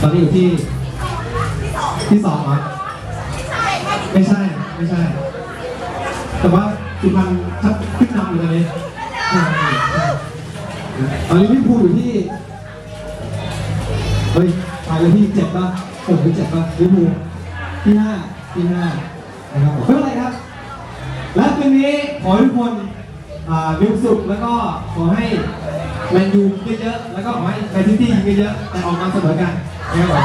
ตอนนี้อยู่ที่ที่สองเหรอไม่ใช่ไม่ใช่ แต่ว่าสุพรรณชัดขึ้นนำอยู่ตอนนี้ตอนนี้พี่ภูอยู่ที่เฮ้ยไปเลยที่เจ็ดป่ะผมที่เจ็ดป่ะพี่ภูที่ห้าที่ห้านะครับผมไม่เป็นไรครับ และคืนนี้ขอให้ทุกคนอ่ามีความสุขแล้วก็ขอให้แมนยูเยอะๆแล้วก็ขอให้แมนซิตี้เยอะๆแต่ออกมาเสมอกัน นะครับ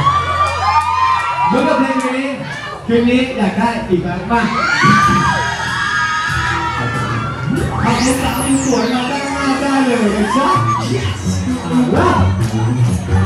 ผมเมื่อเพลงนี้คืนนี้อยากได้อีกครั้งบ้างขอบคุณสาวสวยมาได้มากได้เลยนะจ๊ะว้าย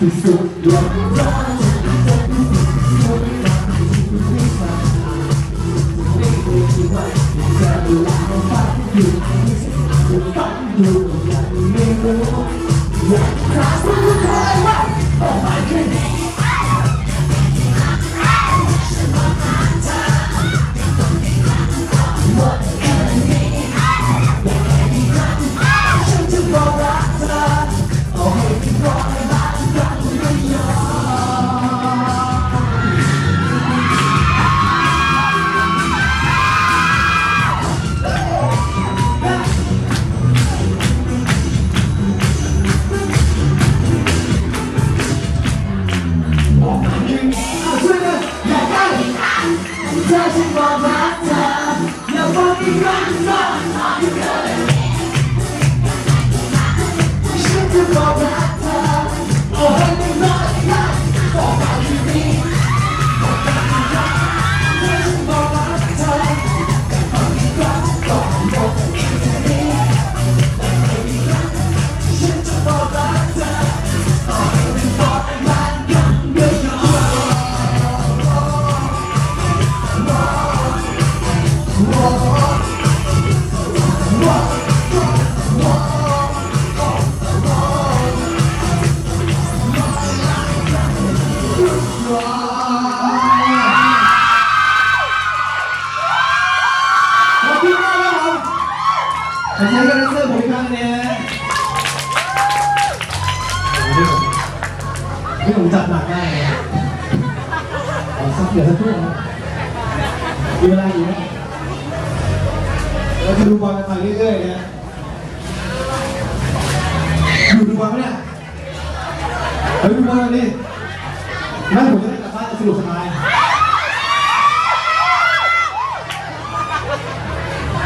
ที่สุดยอด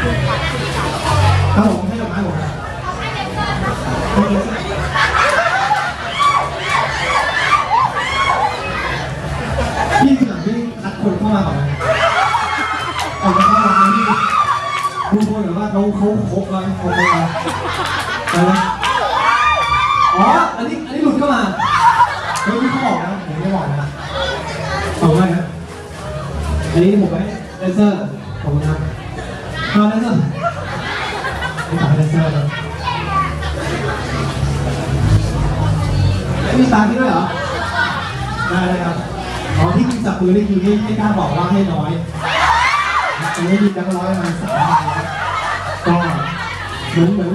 ครับผมให้ดอกไม้ผมพี่ทีหลังพี่คัดคนเข้ามาก่อนนะเอาเข้ามาพี่ดูคนแบบว่าเขาเขาครบแล้วครบแล้วไปไหมอ๋อ อันนี้ อันนี้หลุดเข้ามาเฮ้ยพี่เขาบอกนะผมไม่บอกนะเอาไว้ครับอันนี้ผมไว้เลเซอร์ เอาเลเซอร์ไม่ต่างกันเซอร์เลยมีตาพี่ด้วยเหรอ ได้เลยครับอ๋อที่คุณจับมือนี่คือไม่ไม่กล้าบอกว่าให้น้อยอันนี้มีแบงค์ร้อยมาสามใบครับก็เหมือนเหมือน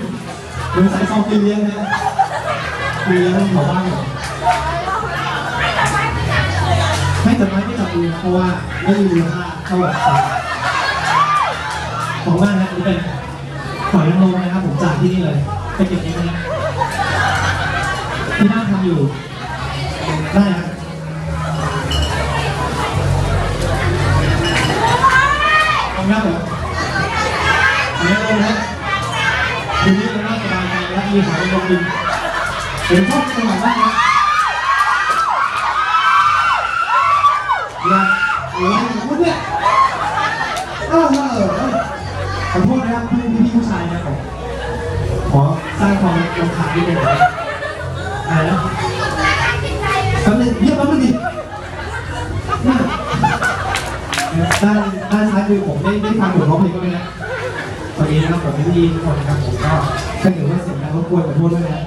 เหมือนสายซองกินเลี้ยงนะฮะกินเลี้ยงแถวบ้านเหรอไม่จับไม้ไม่จับมือนเพราะว่าไม่มีมูลค่าเท่าไหร่ ของบ้านนะนี่เป็นหอยนางรมนะครับผมจากที่นี่เลยไปเก็บเองนะที่บ้านทำอยู่ ได้ครับเอางับเหรอเอางับเลยนะทีนี้เราน่าสบายใจแล้วมีหอยนางรมบินเห็นชอบจังหวะบ้างนะอยากอะไรของคุณเนี่ยเออเออเออขอโทษนะครับพี่พี่ผู้ชายนะผมขอสร้างความรำคาญนิดหนึงนะอะไรนะแป๊บนึงเงียบแป๊บนึงดิด้านด้านซ้ายคือผมได้ได้ฟังบทร้องเพลงก็ไหมนะตอนนี้นะครับผมพี่ทุกคนนะครับผมก็ถ้าเกิดว่าเสียงดังรบกวนขอโทษด้วยนะ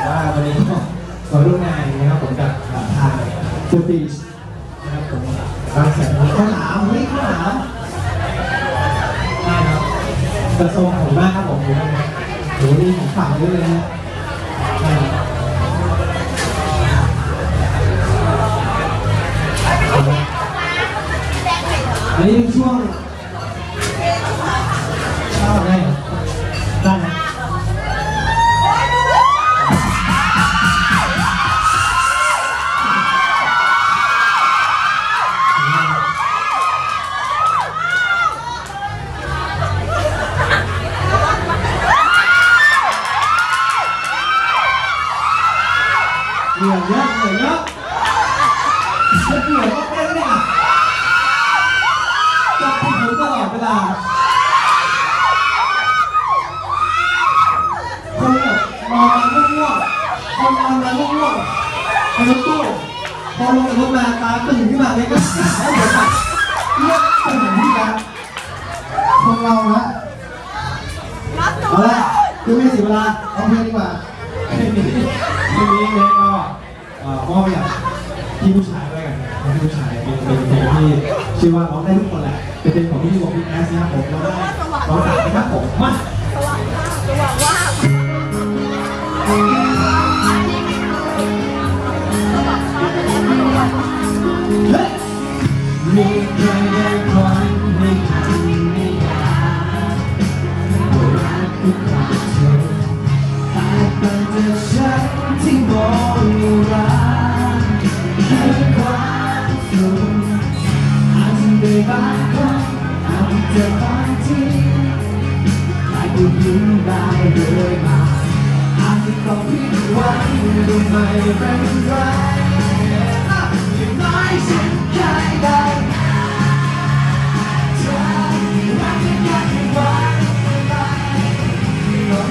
แต่ว่าวันนี้ก็มาร่วมงานนะครับผมกับทางเจอปีนะครับผมบางแสนข้าวหลามเฮ้ยข้าวหลาม กระทรวงของบ้านครับผมหูนี้โหนี่ของฝากเยอะเลยนะอันนี้เป็นช่วง ตาตื่นขึ้นมาเลยก็หายหัวขาดเลือดตื่นที่กันคนเรานะเอาละคือไม่เสียเวลาเอาเพลงดีกว่าเพลงนี้เพลงนี้เนี่ยก็เอ่อมอบให้กับพี่ผู้ชายด้วยกันพี่ผู้ชายเป็นเป็นเพลงที่ชื่อว่าร้องได้ทุกคนแหละเป็นเพลงของพี่วงพี่แอสนะครับผมเราได้ร้องตัดนะครับผมมาเมีใครได้คอยให้ทำให้ยากรักคือความเธอหากเป็นแต่ฉันที่บอกรักคือความสุขอาจจะได้บางครั้งอาจจะบางทีอาจจะยิ้มได้เรื่อยมาอาจจะต้องผิดหวังก็ไม่เป็นไรอย่างน้อยฉันเคยได้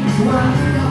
ต้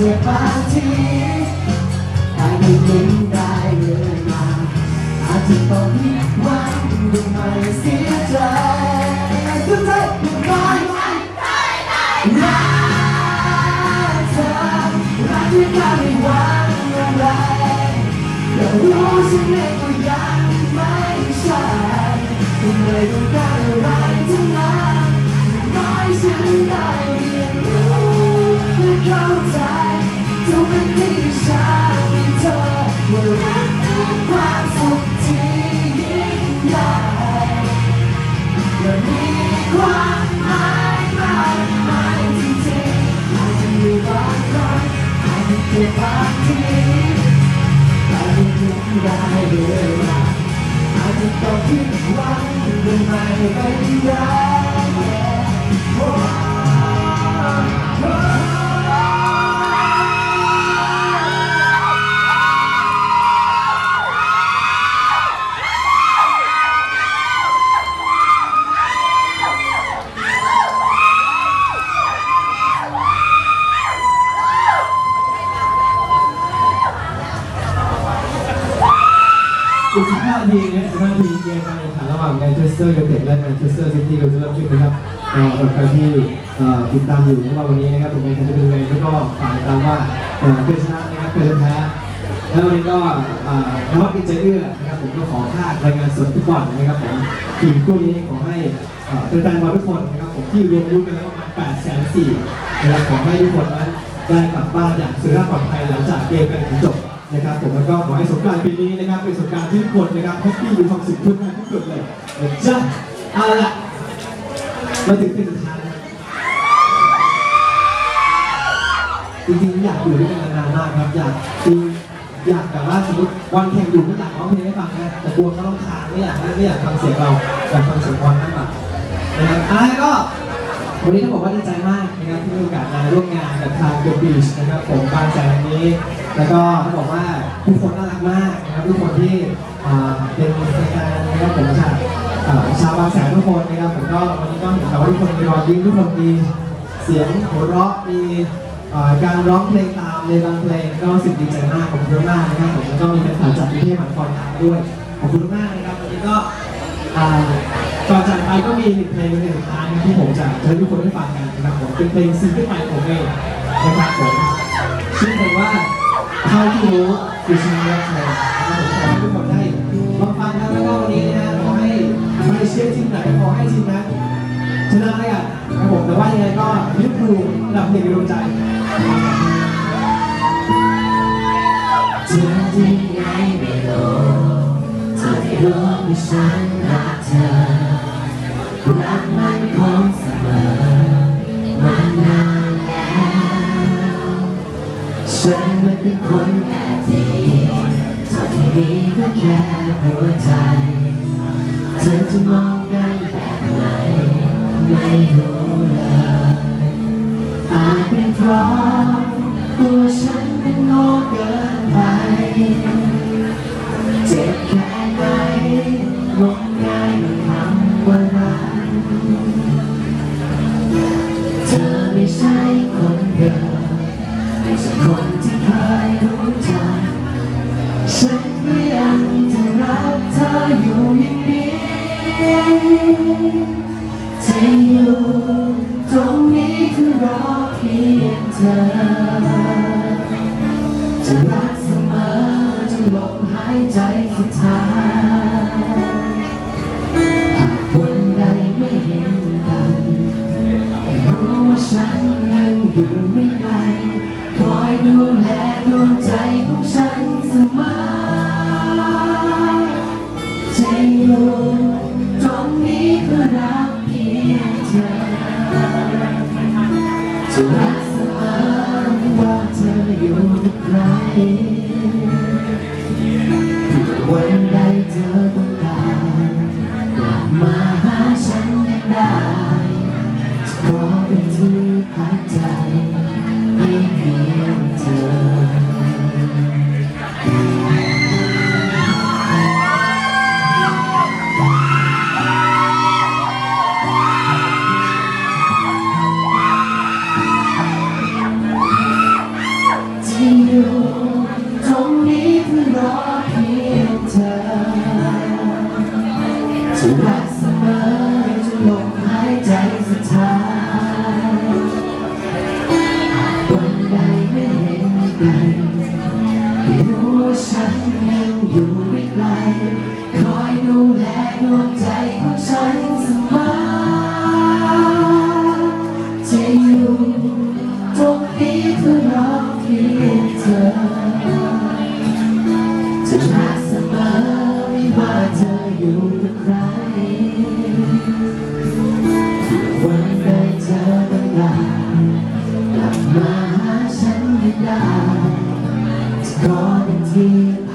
ธอบางทีอาจจะยิ้มได้เลยมาอาจจะต้องผิดหวังด้วยไม่เสียใจทุกท่านไม่รักเธอรักที่ไม่หวังอะไรแต่รู้ฉันเองก็ยังไม่ใช่ก็ไม่ต้องการอะไรทั้งนั้นน้อยฉันได้เรียนรู้และเข้าใจ ทุกเป็นที่ฉันมีเธอว่ารักคือความสุขที่ยิ่งใหญ่และมีความหมายมากมายจริงๆอาจจะมีบางครั้งอาจจะเจ็บบางทีอาจจะยิ้มได้เลยนะอาจจะต้องผิดหวังด้วยไม่เป็นไร อีก15นาทีนะ15นาทีเกมการแข่งขันระหว่างแมนเชสเตอร์ยูไนเต็ดและแมนเชสเตอร์ซิตี้ก็จะเริ่มขึ้นนะครับสำหรับใครที่ติดตามอยู่นะครับวันนี้นะครับผมเองจะเป็นยังไงแล้วก็ฝากตามว่าเอ่อเป็นชนะนะครับเป็นแพ้แล้ววันนี้ก็เอ่อนักกิจใจเอื้อนะครับผมก็ขอค่ารายงานสดทุกวันนะครับผมทีมคู่นี้ขอให้แฟนบอลทุกคนนะครับผมที่รวมรุ่นกันแล้วประมาณ8แสนสี่นะครับขอให้ทุกคนนั้นได้กลับบ้านอย่างสุขภาพปลอดภัยหลังจากเกมการแข่งจบ นะครับผมแล้วก็ขอให้สงกรานต์ปีนี้นะครับเป็นสงกรานต์ที่ทุกคนนะครับแฮปปี้มีความสุขทุกงานทุกจุดเลยนะจ้ะเอาละมาถึงเป็นสุดท้ายจริงๆอยากอยู่ด้วยกันนานมากครับอยากคืออยากแบบว่าสมมติวันแข่งอยู่ไม่อยากร้องเพลงให้ฟังนะแต่กลัวเขาต้องคานไม่อยากไม่อยากฟังเสียงเราอยากฟังเสียงบอลมากกว่านะครับอะก็วันนี้ต้องบอกว่าดีใจมากนะครับที่มีโอกาสมาร่วมงานกับทาง The Beach นะครับผมบางแสนนี้ แล้วก็ต้องบอกว่าทุกคนน่ารักมากนะครับทุกคนที่เป็นแฟนๆนะครับผมจากชาวบางแสนทุกคนนะครับผมก็วันนี้ก็เห็นแต่ว่าทุกคนมีรอยยิ้มทุกคนมีเสียงหัวเราะมีการร้องเพลงตามในบางเพลงก็รู้สึกดีใจมากขอบคุณมากนะครับผมแล้วก็มีแฟนคลับจากกรุงเทพมหานครตามด้วยขอบคุณมากนะครับวันนี้ก็อ่าก่อนจากไปก็มีหนึ่งเพลงเป็นเพลงท้ายที่ผมจะเชิญทุกคนได้ฟังกันนะครับผมเป็นเพลงซิงเกิลใหม่ของผมเองนะครับผมชื่อเพลงว่า เท่าที่รู้คือชีวิตเธอนะครับผมขอให้ทุกคนได้ลองฟังนะแล้วก็วันนี้นะขอให้ไม่เชื่อทีมไหนขอให้ทีมนั้นชนะได้กันนะครับผมแต่ว่ายังไงก็ลิเวอร์พูลอันดับหนึ่งในดวงใจเธอที่ไหนไม่รู้เธอที่รู้ว่าฉันรักเธอรักมันคงเสมอมานานแล้วฉัน เป็นคนแค่ดีเธอที่มีก็แค่หัวใจ เธอจะมองกันแบบไหนไม่รู้เลยอาจเป็นเพราะตัวฉันเป็นโง่เกิน แได้ก่อนที่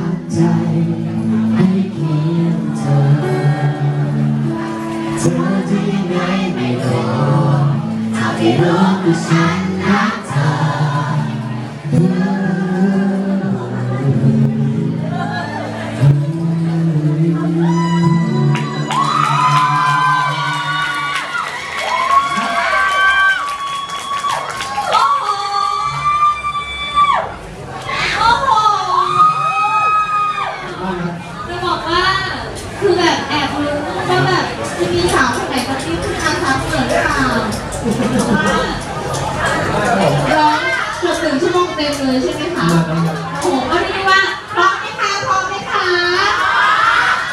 เต็มเลยใช่ไหมคะมาแล้วครับโอ้โหก็เรียกได้ว่าพร้อมไหมคะพร้อมไหมคะ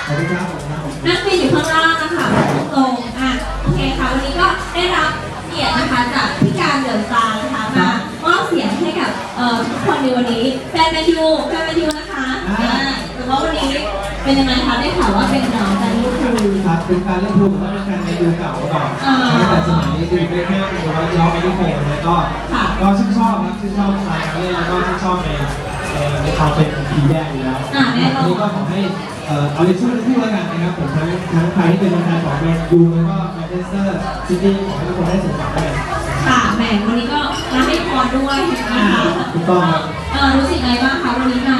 ขอบคุณครับขอบคุณครับ นักบินอยู่ข้างล่างนะคะตรงอะโอเคค่ะวันนี้ก็ได้รับเกียรตินะคะจากพี่การเดินตานะคะมามอบเสียงให้กับเอ่อทุกคนในวันนี้แฟนแมนยูแฟนแมนยูนะคะอ่าแต่ว่าวันนี้เป็นยังไงคะได้ข่าวว่าเป็นน้องกันลูกครู ครับเป็นการเล่นพูดว่าเป็นการในดูเก่าก่อนอ่า ตั้งแต่สมัยดูเบคแฮมหรือว่าย้อนไปที่โคแล้วก็ค่ะ ก็ชื่นชอบครับชื่นชอบสไตล์การเล่นแล้วก็ชื่นชอบในเอ่อในความเป็นผีแดงอยู่แล้วอ่าแน่นอน นี้ก็ขอให้เอ่อเอาเลยช่วยพูดแล้วกันนะครับผมทั้งทั้งใครที่เป็นแฟนของแมนยูแล้วก็แมนเชสเตอร์ซิตี้ขอให้ทุกคนได้สมหวังด้วย ค่ะแหมวันนี้ก็มาให้พรด้วยนะคะถูกต้องครับ เออรู้สึกไงบ้างคะวันนี้มา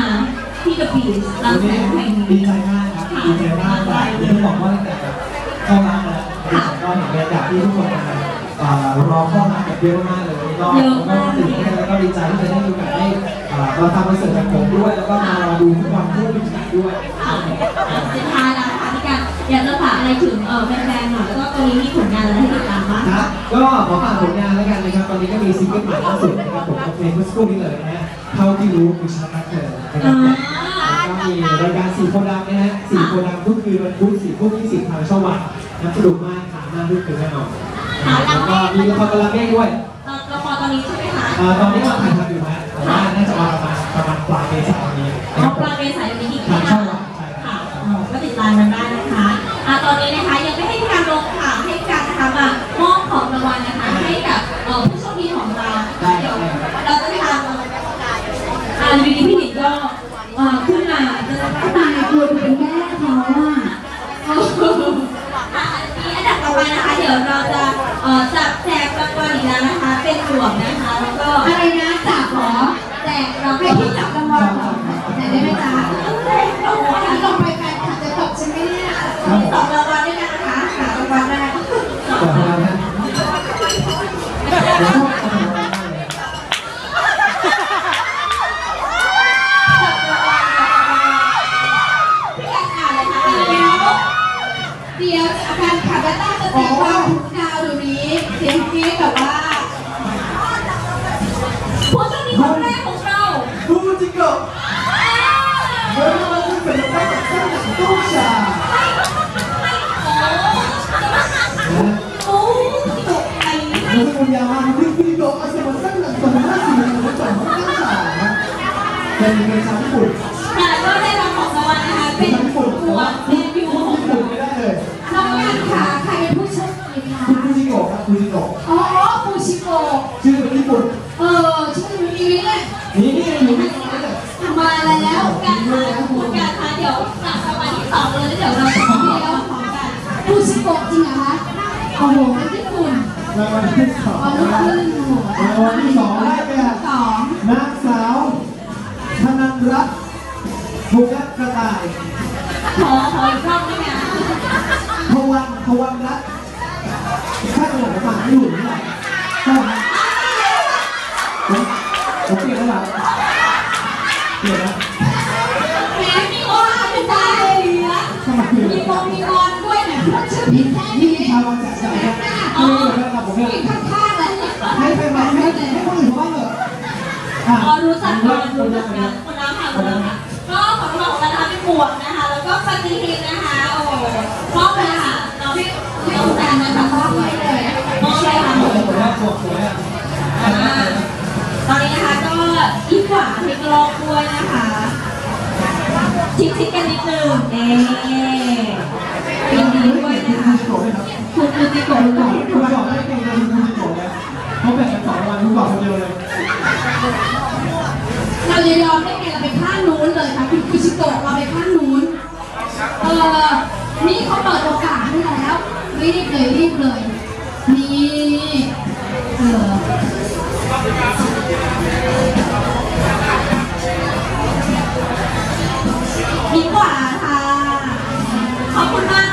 ที่กระบี่รัวังนแสนี้งแห่งดีนี้ ใจมากครับดีใจมากแต่อย่างที่บอกว่าตั้งแต่แบบเข้าร้านมาแล้วก็เห็นบรรยากาศที่ทุกคนมา เอ่อรอเข้าร้านแบบเยอะมากเลยวันนี้ก็ผมก็ตื่นเต้นแล้วก็ดีใจที่จะได้มีโอกาสได้เอ่อมาทำคอนเสิร์ตกับผมด้วย แล้วก็มารอดูฟุตบอลคู่พิจิตรด้วยค่ะสุดท้ายแล้วค่ะพี่การอยากจะฝากอะไรถึงเออแฟนๆหน่อยแล้วก็ตอนนี้มีผลงานอะไรให้ติดตามบ้างคคะรับก็ขอฝากผลงานแล้วกันนะครับ ตอนนี้ก็มีซิงเกิลใหม่ล่าสุดนะครับผมกับเพลงเมื่อสักครู่นี้เลยนะฮะเท่าที่รู้คือฉันรักเธอนะครับแล้วก็มีรายการสี่โพธิ์ดำนะฮะสี่โพธิ์ดำทุกคืนวันพุธสี่ทุ่มยี่สิบทางช่องวันนับสนุกมากหามากทุกคืนแน่นอน แล้วก็มีละครกำลังเมฆด้วยเอ่อละครตอนนี้ใช่ไหมคะอ่าตอนนี้ก็ถ่ายทำอยู่นะแต่ว่าน่าจะออนประมาณประมาณปลายเมษายนนี้นะอ๋คอรับปลายเมษายนนี้อีกทางนะช่อคะงวันใช่คค่ะรับอ๋อก็ติดตามมันได้นะคะอะตอนนี้นะคะยังไม่ให้พี่การลงค่ะให้พี่การนะคะมามอบของรางวัลนะคะให้กับเอ่อผู้โชคดีของเราเดี๋ยวเราจะทำอ่าวีดีพี่หนิงก็เอ่อขึ้นมาจะตายคุณเป็นแม่เขาอะอะอันนี้อันดับต่อไปนะคะ เดี๋ยวเราจะเอ่อ จับแจกรางวัลอีกแล้วนะคะ เป็นหมวกนะคะ แล้วก็อะไรนะจับหรอแจกเราให้พี่จับรางวัลเหรอแจกได้ไหมจ๊ะ Fujiko, ah, Fujiko. อ๋อฟูชิโกะชื่อเป็นญี่ปุ่นเออชื่อนี้เนี่ยนี่นี่อยู่ที่นี่เลยมาแล้วการค่ะผู้การค่ะเดี๋ยวจับรางวัลที่สองเลยแล้วเดี๋ยวเราจะมาเดียวพร้อมกันฟูชิโกะจริงเหรอคะโอ้โหเป็นญี่ปุ่นรางวัลที่สองอ๋อลูกครึ่งโอ้โหรางวัลที่สองได้ไปค่ะสอง พี่พี่ชาวบ้านจากใจครับเปลี่ยนแล้วครับผมเนี่ยข้างๆแล้วเนี่ยให้ไปม่ให้ให้คนอื่นเขาบ้างเถอะอะอ๋อรู้จักกันรู้จักกันคนน้ำค่ะคนน้ำค่ะก็ของราของเรานะคะเป็นหมวกนะคะ แล้วก็ปฏิทินนะคะโอ้มอบเลยค่ะน้องน้องแตนนะคะมอบให้เลยมอบเลยค่ะสวยอะสวยสวยอะอ่าตอนนี้นะคะก็อีกขวาให้กลองด้วยนะคะชิดๆกันนิดนึงเน่ ยินดีด้วยนะคะสวยครับคุณคือติโกะก่อนคุณบอกไม่เก่งเลยคุณจะโกรธเลยเขาแบ่งกันสองวันคุณบอกคนเดียวเลยเราจะยอมได้ไงเราไปข้างนู้นเลยค่ะคุณคุชิโกะเราไปข้างนู้นเออนี่เขาเปิดโอกาสให้แล้วรีบเลยรีบเลยนี่เออดีกว่าค่ะขอบคุณมาก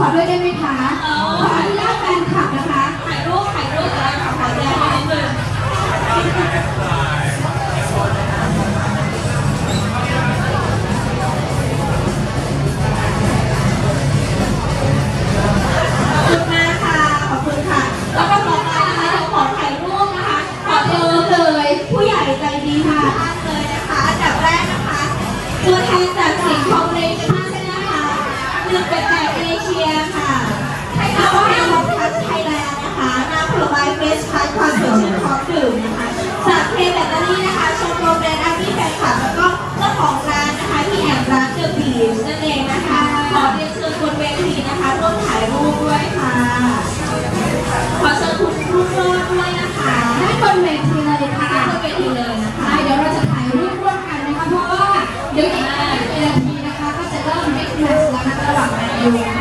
ขอด้วยได้ไหมคะขออนุญาตแฟนคลับนะคะ ถ่ายรูปถ่ายรูปแล้วขอขอแจ้งนิดนึงขอบคุณมากค่ะ ขอบคุณค่ะ แล้วก็ขอ ดื่มนะคะจากเคแบตเตอรี่นะคะชมรมแบรนด์อาร์ตี้แฟนคลับแล้วก็เจ้าของร้านนะคะที่แอบร้านเดอะบีชนั่นเองนะคะ ขอเรียนเชิญบนเวทีนะคะร่วมถ่ายรูปด้วยค่ะ ขอเชิญคุณรุ่งโรจน์ด้วยนะคะได้บนเวทีเลยค่ะบนเวทีเลยนะคะได้เดี๋ยวเราจะถ่ายรูปร่วมกันนะคะเพราะว่าเดี๋ยวอีกไม่กี่นาทีนะคะก็จะเริ่มมิกซ์แมทแล้วนะคะระหว่างแมนยู